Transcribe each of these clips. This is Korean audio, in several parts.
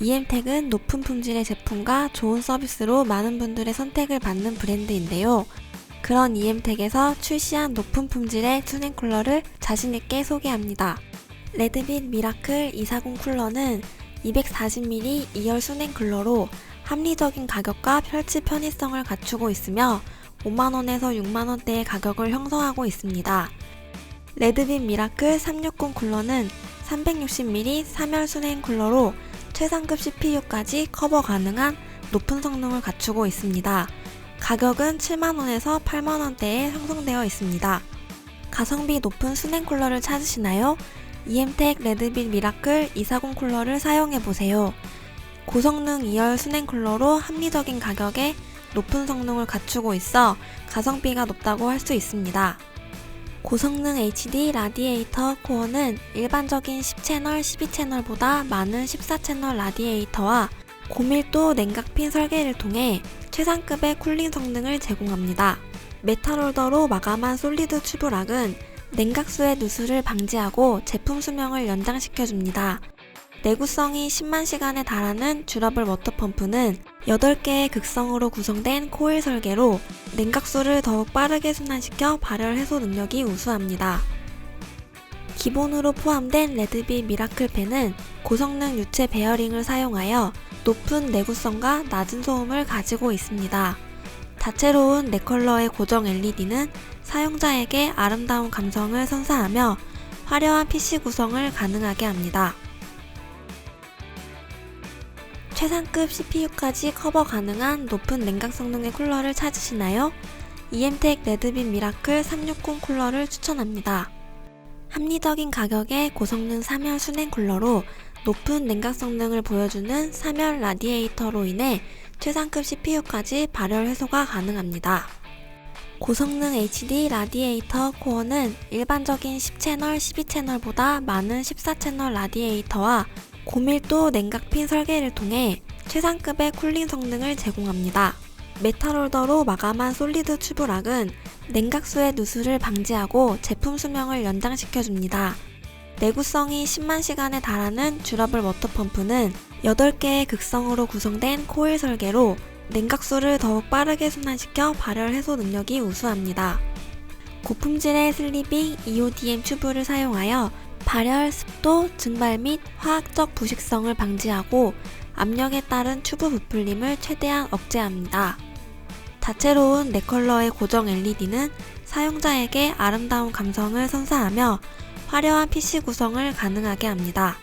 EM택은 높은 품질의 제품과 좋은 서비스로 많은 분들의 선택을 받는 브랜드인데요. 그런 EM택에서 출시한 높은 품질의 수냉 쿨러를 자신있게 소개합니다. 레드빛 미라클 240 쿨러는 240ml 2열 수냉 쿨러로 합리적인 가격과 펼치 편의성을 갖추고 있으며 5만원에서 6만원대의 가격을 형성하고 있습니다. 레드빛 미라클 360 쿨러는 360ml 3열 수냉 쿨러로 최상급 CPU까지 커버 가능한 높은 성능을 갖추고 있습니다. 가격은 7만원에서 8만원대에 형성되어 있습니다. 가성비 높은 수냉 쿨러를 찾으시나요? EM텍 레드빛 미라클 240 쿨러를 사용해보세요. 고성능 2열 수냉 쿨러로 합리적인 가격에 높은 성능을 갖추고 있어 가성비가 높다고 할 수 있습니다. 고성능 HD 라디에이터 코어는 일반적인 10채널, 12채널보다 많은 14채널 라디에이터와 고밀도 냉각핀 설계를 통해 최상급의 쿨링 성능을 제공합니다. 메탈홀더로 마감한 솔리드 튜브락은 냉각수의 누수를 방지하고 제품 수명을 연장시켜줍니다. 내구성이 10만 시간에 달하는 듀러블 워터펌프는 8개의 극성으로 구성된 코일 설계로 냉각수를 더욱 빠르게 순환시켜 발열 해소 능력이 우수합니다. 기본으로 포함된 레드빛 미라클펜은 고성능 유체 베어링을 사용하여 높은 내구성과 낮은 소음을 가지고 있습니다. 다채로운 4컬러의 고정 LED는 사용자에게 아름다운 감성을 선사하며 화려한 PC 구성을 가능하게 합니다. 최상급 CPU까지 커버 가능한 높은 냉각 성능의 쿨러를 찾으시나요? EM텍 레드빛 미라클 360 쿨러를 추천합니다. 합리적인 가격의 고성능 3열 수냉 쿨러로 높은 냉각 성능을 보여주는 3열 라디에이터로 인해 최상급 CPU까지 발열 해소가 가능합니다. 고성능 HD 라디에이터 코어는 일반적인 10채널, 12채널보다 많은 14채널 라디에이터와 고밀도 냉각핀 설계를 통해 최상급의 쿨링 성능을 제공합니다. 메탈홀더로 마감한 솔리드 튜브락은 냉각수의 누수를 방지하고 제품 수명을 연장시켜줍니다. 내구성이 10만 시간에 달하는 듀러블 워터펌프는 8개의 극성으로 구성된 코일 설계로 냉각수를 더욱 빠르게 순환시켜 발열 해소 능력이 우수합니다. 고품질의 슬리빙 EODM 튜브를 사용하여 발열, 습도, 증발 및 화학적 부식성을 방지하고 압력에 따른 튜브 부풀림을 최대한 억제합니다. 다채로운 4컬러의 고정 LED는 사용자에게 아름다운 감성을 선사하며 화려한 PC 구성을 가능하게 합니다.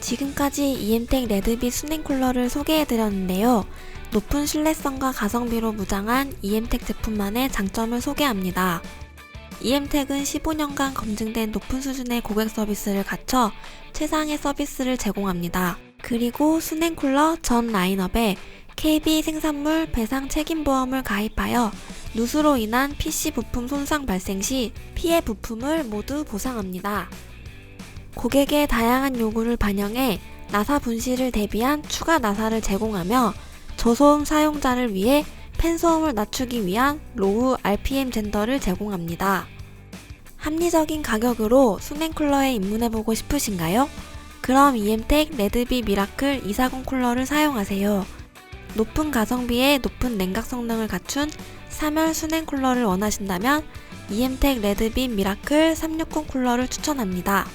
지금까지 EM텍 레드빛 수냉 쿨러를 소개해드렸는데요. 높은 신뢰성과 가성비로 무장한 EM텍 제품만의 장점을 소개합니다. EM텍은 15년간 검증된 높은 수준의 고객 서비스를 갖춰 최상의 서비스를 제공합니다. 그리고 수냉 쿨러 전 라인업에 KB 생산물 배상 책임보험을 가입하여 누수로 인한 PC 부품 손상 발생 시 피해 부품을 모두 보상합니다. 고객의 다양한 요구를 반영해 나사 분실을 대비한 추가 나사를 제공하며 저소음 사용자를 위해 팬소음을 낮추기 위한 로우 RPM 젠더를 제공합니다. 합리적인 가격으로 수냉 쿨러에 입문해보고 싶으신가요? 그럼 EM텍 레드비 미라클 240 쿨러를 사용하세요. 높은 가성비에 높은 냉각 성능을 갖춘 3열 수냉 쿨러를 원하신다면 EM텍 레드빔 미라클 360 쿨러를 추천합니다.